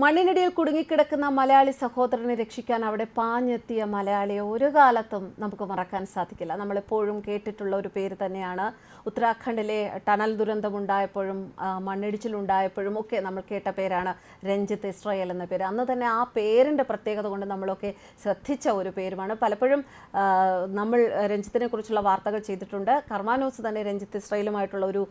മണ്ണിനടിയിൽ കുടുങ്ങിക്കിടക്കുന്ന മലയാളി സഹോദരനെ രക്ഷിക്കാൻ അവിടെ പാഞ്ഞെത്തിയ മലയാളിയെ ഒരു കാലത്തും നമുക്ക് മറക്കാൻ സാധിക്കില്ല. നമ്മളെപ്പോഴും കേട്ടിട്ടുള്ള ഒരു പേര് തന്നെയാണ്. ഉത്തരാഖണ്ഡിലെ ടണൽ ദുരന്തമുണ്ടായപ്പോഴും മണ്ണിടിച്ചിലുണ്ടായപ്പോഴും ഒക്കെ നമ്മൾ കേട്ട പേരാണ് രഞ്ജിത്ത് ഇസ്രായേൽ എന്ന പേര്. അന്ന് തന്നെ ആ പേരിന്റെ പ്രത്യേകത കൊണ്ട് നമ്മളൊക്കെ ശ്രദ്ധിച്ച ഒരു പേരുമാണ്. പലപ്പോഴും നമ്മൾ രഞ്ജിത്തിനെ കുറിച്ചുള്ള വാർത്തകൾ ചെയ്തിട്ടുണ്ട്. കർമാനോസ് തന്നെ രഞ്ജിത്ത് ഇസ്രായേലുമായിട്ടുള്ള ഒരു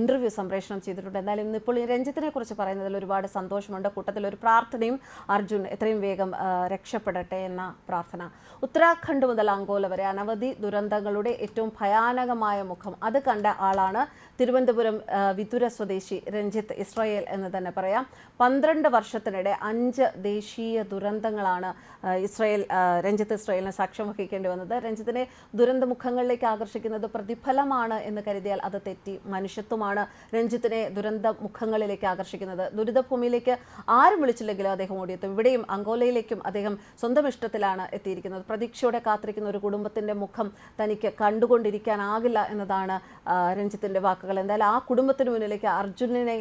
ഇന്റർവ്യൂ സംപ്രേഷണം ചെയ്തിട്ടുണ്ട്. എന്തായാലും ഇന്നിപ്പോൾ രഞ്ജിത്തിനെ കുറിച്ച് പറയുന്നതിൽ ഒരുപാട് സന്തോഷമുണ്ട്. കൂട്ടത്തിൽ ഒരു പ്രാർത്ഥനയും അർജുൻ എത്രയും വേഗം രക്ഷപ്പെടട്ടെ എന്ന പ്രാർത്ഥന. ഉത്തരാഖണ്ഡ് മുതൽ അങ്കോല വരെ അനവധി ദുരന്തങ്ങളുടെ ഏറ്റവും ഭയാനകമായ മുഖം. അത് കണ്ട ആളാണ് തിരുവനന്തപുരം വിതുര സ്വദേശി രഞ്ജിത്ത് ഇസ്രായേൽ എന്ന് തന്നെ പറയാം. പന്ത്രണ്ട് വർഷത്തിനിടെ അഞ്ച് ദേശീയ ദുരന്തങ്ങളാണ് ഇസ്രായേൽ രഞ്ജിത്ത് ഇസ്രായേലിനെ സാക്ഷ്യം വഹിക്കേണ്ടി വന്നത്. രഞ്ജിത്തിനെ ദുരന്തമുഖങ്ങളിലേക്ക് ആകർഷിക്കുന്നത് പ്രതിഫലമാണ് എന്ന് കരുതിയാൽ അത് തെറ്റി. മനുഷ്യത്വമാണ് രഞ്ജിത്തിനെ ദുരന്ത മുഖങ്ങളിലേക്ക് ആകർഷിക്കുന്നത്. ദുരിതഭൂമിയിലേക്ക് ആരും വിളിച്ചില്ലെങ്കിലും അദ്ദേഹം ഓടിയെത്തും. ഇവിടെയും അങ്കോലയിലേക്കും അദ്ദേഹം സ്വന്തം ഇഷ്ടത്തിലാണ് എത്തിയിരിക്കുന്നത്. പ്രതീക്ഷയോടെ കാത്തിരിക്കുന്ന ഒരു കുടുംബത്തിന്റെ മുഖം തനിക്ക് കണ്ടുകൊണ്ടിരിക്കാനാകില്ല എന്നതാണ് രഞ്ജിത്തിന്റെ വാക്കുകൾ. എന്തായാലും ആ കുടുംബത്തിന് മുന്നിലേക്ക് അർജുനനെ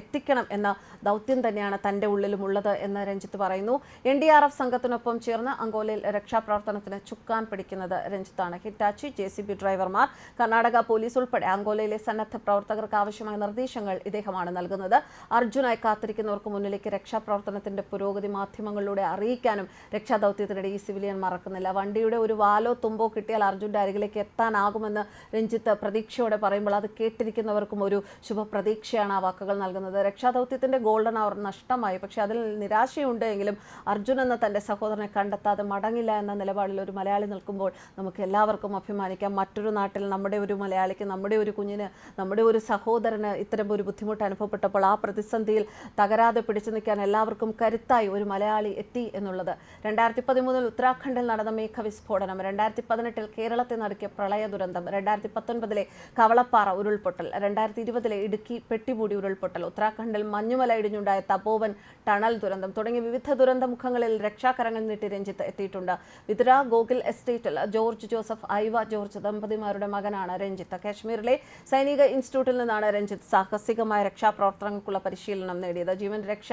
എത്തിക്കണം എന്ന ദൗത്യം തന്നെയാണ് തന്റെ ഉള്ളിലും ഉള്ളത് എന്ന് രഞ്ജിത്ത് പറയുന്നു. എൻ ഡി ആർ എഫ് സംഘത്തിനൊപ്പം ചേർന്ന് അങ്കോലയിൽ രക്ഷാപ്രവർത്തനത്തിന് ചുക്കാൻ പിടിക്കുന്നത് രഞ്ജിത്താണ്. ഹിറ്റാച്ചി ജെ സി ബി ഡ്രൈവർമാർ കർണാടക പോലീസ് ഉൾപ്പെടെ അങ്കോലയിലെ സന്നദ്ധ പ്രവർത്തകർക്ക് ആവശ്യമായ നിർദ്ദേശങ്ങൾ ഇദ്ദേഹമാണ് നൽകുന്നത്. അർജുനായി കാത്തിരിക്കുന്നവർക്ക് മുന്നിലേക്ക് രക്ഷാപ്രവർത്തനത്തിന്റെ പുരോഗതി മാധ്യമങ്ങളിലൂടെ അറിയിക്കാനും രക്ഷാദൗത്യത്തിനിടെ ഈ സിവിലിയൻ മറക്കുന്നില്ല. വണ്ടിയുടെ ഒരു വാലോ തുമ്പോ കിട്ടിയാൽ അർജുന്റെ അരികിലേക്ക് എത്താനാകുമെന്ന് രഞ്ജിത്ത് പ്രതീക്ഷയോടെ പറയുമ്പോൾ അത് കേട്ടിരിക്കുന്നവർക്കും ഒരു ശുഭപ്രതീക്ഷയാണ് ആ വാക്കുകൾ നൽകുന്നത്. രക്ഷാദൗത്യത്തിന്റെ ഗോൾഡൻ അവർ നഷ്ടമായി. പക്ഷേ അതിൽ നിരാശയുണ്ട് എങ്കിലും അർജുൻ എന്ന തന്റെ സഹോദരനെ കണ്ടെത്താതെ മടങ്ങില്ല എന്ന നിലപാടിൽ ഒരു മലയാളി നിൽക്കുമ്പോൾ നമുക്ക് എല്ലാവർക്കും അഭിമാനിക്കാം. മറ്റൊരു നാട്ടിൽ നമ്മുടെ ഒരു മലയാളിക്ക് നമ്മുടെ ഒരു കുഞ്ഞിന് നമ്മുടെ ഒരു സഹോദരന് ഇത്തരം ഒരു ബുദ്ധിമുട്ട് അനുഭവപ്പെട്ടപ്പോൾ ആ പ്രതിസന്ധിയിൽ തകരാതെ പിടിച്ചു നിൽക്കാൻ എല്ലാവർക്കും കരുത്തായി ഒരു മലയാളി എത്തി എന്നുള്ളത്. രണ്ടായിരത്തി പതിമൂന്നിൽ ഉത്തരാഖണ്ഡിൽ നടന്ന മേഘവിസ്ഫോടനം രണ്ടായിരത്തി പതിനെട്ടിൽ കേരളത്തെ നടുക്കിയ പ്രളയ ദുരന്തം രണ്ടായിരത്തി പത്തൊൻപതിലെ കവളപ്പാറ ഉരുൾപൊട്ടൽ രണ്ടായിരത്തി ഇരുപതിലെ ഇടുക്കി പെട്ടിപൂടി ഉരുൾപൊട്ടൽ ഉത്തരാഖണ്ഡിൽ മഞ്ഞുമല ഇടിഞ്ഞുണ്ടായ തപോവൻ ടണൽ ദുരന്തം തുടങ്ങിയ വിവിധ ദുരന്ത മുഖങ്ങളിൽ രക്ഷാകരങ്ങൾ നീട്ടി രഞ്ജിത്ത് എത്തിയിട്ടുണ്ട്. വിതുര ഗോകുൽ എസ്റ്റേറ്റിൽ ജോർജ് ജോസഫ് ഐവ ജോർജ് ദമ്പതിമാരുടെ മകനാണ് രഞ്ജിത്ത്. കാശ്മീരിലെ സൈനിക ഇൻസ്റ്റിറ്റ്യൂട്ടിൽ നിന്നാണ് രഞ്ജിത്ത് സാഹസികമായ രക്ഷാപ്രവർത്തനങ്ങൾക്കുള്ള പരിശീലനം നേടിയത്. ജീവൻ രക്ഷ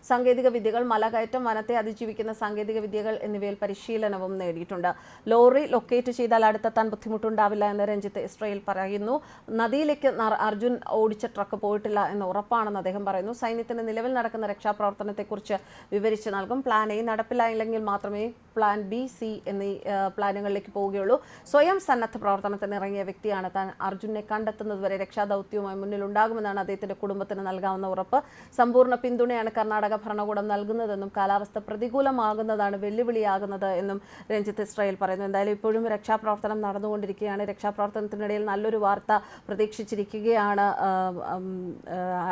സാങ്കേതിക വിദ്യകൾ മലകയറ്റം വനത്തെ അതിജീവിക്കുന്ന സാങ്കേതിക വിദ്യകൾ എന്നിവയിൽ പരിശീലനവും നേടിയിട്ടുണ്ട്. ലോറി ലൊക്കേറ്റ് ചെയ്താൽ അടുത്തെത്താൻ ബുദ്ധിമുട്ടുണ്ടാവില്ല എന്ന് രഞ്ജിത്ത് ഇസ്രയേൽ പറയുന്നു. നദിയിലേക്ക് അർജുൻ ഓടിച്ച ട്രക്ക് പോയിട്ടില്ല എന്ന് ഉറപ്പാണെന്ന് അദ്ദേഹം പറയുന്നു. സൈന്യത്തിന് നിലവിൽ നടക്കുന്ന രക്ഷാപ്രവർത്തനത്തെക്കുറിച്ച് വിവരിച്ച് നൽകും. പ്ലാൻ എ നടപ്പിലായില്ലെങ്കിൽ മാത്രമേ പ്ലാൻ ബി സി എന്നീ പ്ലാനുകളിലേക്ക് പോവുകയുള്ളൂ. സ്വയം സന്നദ്ധ പ്രവർത്തനത്തിന് ഇറങ്ങിയ വ്യക്തിയാണ് താൻ അർജുനെ കണ്ടെത്തുന്നതുവരെ രക്ഷാദൗത്യവുമായി മുന്നിലുണ്ടാകുമെന്നാണ് അദ്ദേഹത്തിന്റെ കുടുംബത്തിന് നൽകാവുന്ന ഉറപ്പ്. സമ്പൂർണ പിന്തുണയാണ് കർണാടക ഭരണകൂടം നൽകുന്നതെന്നും കാലാവസ്ഥ പ്രതികൂലമാകുന്നതാണ് വെല്ലുവിളിയാകുന്നത് എന്നും രഞ്ജിത്ത് ഇസ്രായേൽ പറയുന്നു. എന്തായാലും ഇപ്പോഴും രക്ഷാപ്രവർത്തനം നടന്നുകൊണ്ടിരിക്കുകയാണ്. രക്ഷാപ്രവർത്തനത്തിനിടയിൽ നല്ലൊരു വാർത്ത പ്രതീക്ഷിച്ചിരിക്കുകയാണ്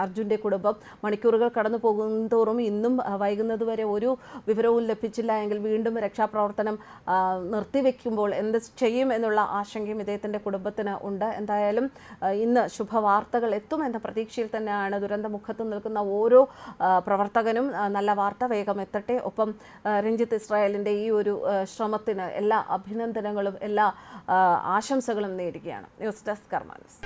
അർജുന്റെ കുടുംബം. മണിക്കൂറുകൾ കടന്നു പോകുന്നതോറും ഇന്നും വൈകുന്നത് വൈകുന്നതുവരെ ഒരു വിവരവും ലഭിച്ചില്ല എങ്കിൽ വീണ്ടും രക്ഷാപ്രവർത്തനം നിർത്തിവെക്കുമ്പോൾ എന്ത് ചെയ്യും എന്നുള്ള ആശങ്കയും ഇദ്ദേഹത്തിന്റെ കുടുംബത്തിന് ഉണ്ട്. എന്തായാലും ഇന്ന് ശുഭവാർത്തകൾ എത്തുമെന്ന പ്രതീക്ഷയിൽ തന്നെയാണ് ദുരന്തമുഖത്ത് നിൽക്കുന്ന ഓരോ ആ, പ്രവർത്തകനും നല്ല വാർത്ത വേഗം എത്തട്ടെ. ഒപ്പം രഞ്ജിത്ത് ഇസ്രായേലിന്റെ ഈ ഒരു ശ്രമത്തിന് എല്ലാ അഭിനന്ദനങ്ങളും എല്ലാ ആശംസകളും നേരുകയാണ്. News desk കർമാനസ്.